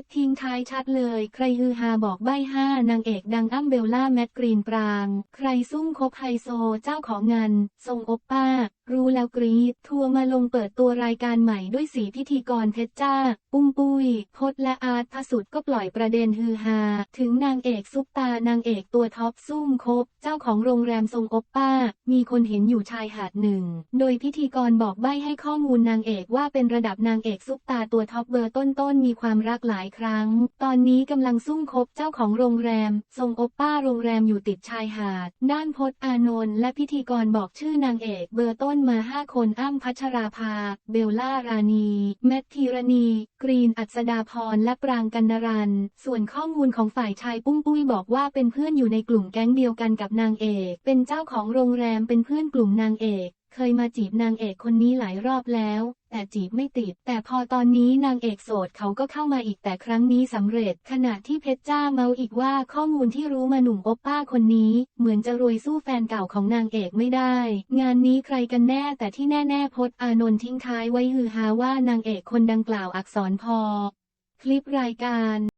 ชรทิ้งท้ายชัดเลย ใครฮือฮาบอกใบ้ห้านางเอกดังอ้ำเบลล่าแมทกรีนปราง ใครซุ่มคบไฮโซเจ้าของงานทรงอปป้า รู้แล้วกรีดทัวร์มาลงเปิดตัวรายการใหม่ด้วยสีพิธีกรเพชรจ้า ปุ้มปุ้ยพดและอาร์ตพสุดก็ปล่อยประเด็นฮือฮา ถึงนางเอกซุปตานางเอกตัวท็อปซุ่มคบ เจ้าของโรงแรมทรงอปป้า มีคนเห็นอยู่ชายหาดหนึ่ง โดยพิธีกรบอกใบ้ให้ข้อมูลนางเอกว่าเป็นระดับนางเอกซุปตาตัวท็อปเบอร์ต้นๆมีความรักหลายครั้ง ตอนนี้กำลังซุ่มคบเจ้าของโรงแรม ทรงโอปป้าโรงแรมอยู่ติดชายหาด ด้านพจน์อานนท์และพิธีกรบอกชื่อนางเอกเบอร์ต้นมา5คนอ้ำพัชราภา เบลล่ารานีแมทธีรณี กรีนอัศดาพรและปรางกันนรัน ส่วนข้อมูลของฝ่ายชายปุ้มปุ้ยบอกว่าเป็นเพื่อนอยู่ในกลุ่มแก๊งเดียวกันกับนางเอก เป็นเจ้าของโรงแรมเป็นเพื่อนกลุ่มนางเอกเคยมาจีบนางเอกคนนี้หลายรอบแล้ว แต่จีบไม่ติด แต่พอตอนนี้นางเอกโสดเขาก็เข้ามาอีกแต่ครั้งนี้สำเร็จ ขณะที่เพชรจ้าเมาอีกว่าข้อมูลที่รู้มาหนุ่มโอปป้าคนนี้ เหมือนจะรวยสู้แฟนเก่าของนางเอกไม่ได้ งานนี้ใครกันแน่แต่ที่แน่ๆพจน์อานนท์ทิ้งท้ายไว้ฮือฮาว่านางเอกคนดังกล่าวอักษรพอ คลิปรายการ